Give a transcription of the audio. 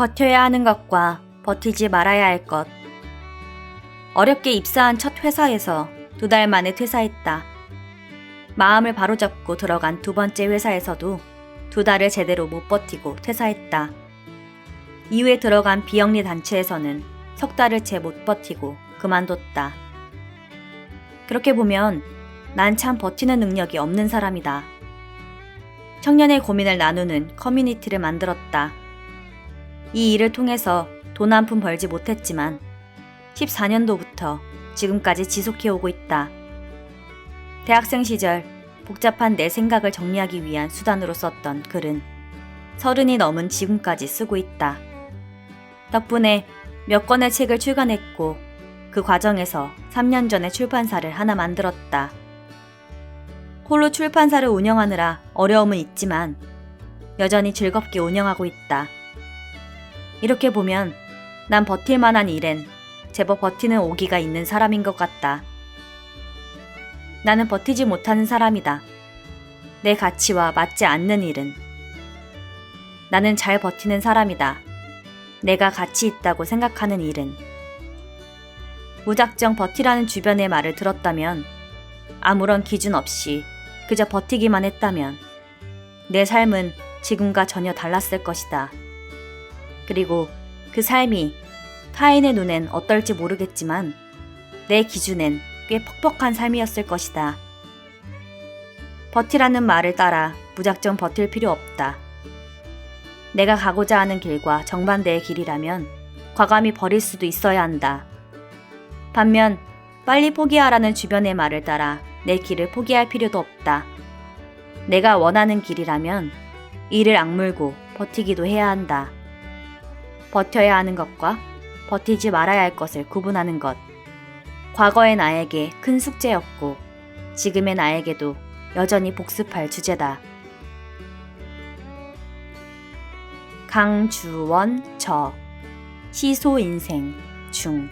버텨야 하는 것과 버티지 말아야 할 것. 어렵게 입사한 첫 회사에서 두 달 만에 퇴사했다. 마음을 바로잡고 들어간 두 번째 회사에서도 두 달을 제대로 못 버티고 퇴사했다. 이후에 들어간 비영리 단체에서는 석 달을 채 못 버티고 그만뒀다. 그렇게 보면 난 참 버티는 능력이 없는 사람이다. 청년의 고민을 나누는 커뮤니티를 만들었다. 이 일을 통해서 돈 한 푼 벌지 못했지만 14년도부터 지금까지 지속해오고 있다. 대학생 시절 복잡한 내 생각을 정리하기 위한 수단으로 썼던 글은 서른이 넘은 지금까지 쓰고 있다. 덕분에 몇 권의 책을 출간했고 그 과정에서 3년 전에 출판사를 하나 만들었다. 홀로 출판사를 운영하느라 어려움은 있지만 여전히 즐겁게 운영하고 있다. 이렇게 보면 난 버틸 만한 일엔 제법 버티는 오기가 있는 사람인 것 같다. 나는 버티지 못하는 사람이다. 내 가치와 맞지 않는 일은. 나는 잘 버티는 사람이다. 내가 가치 있다고 생각하는 일은. 무작정 버티라는 주변의 말을 들었다면 아무런 기준 없이 그저 버티기만 했다면 내 삶은 지금과 전혀 달랐을 것이다. 그리고 그 삶이 타인의 눈엔 어떨지 모르겠지만 내 기준엔 꽤 퍽퍽한 삶이었을 것이다. 버티라는 말을 따라 무작정 버틸 필요 없다. 내가 가고자 하는 길과 정반대의 길이라면 과감히 버릴 수도 있어야 한다. 반면 빨리 포기하라는 주변의 말을 따라 내 길을 포기할 필요도 없다. 내가 원하는 길이라면 이를 악물고 버티기도 해야 한다. 버텨야 하는 것과 버티지 말아야 할 것을 구분하는 것. 과거의 나에게 큰 숙제였고 지금의 나에게도 여전히 복습할 주제다. 강주원 저 시소 인생 중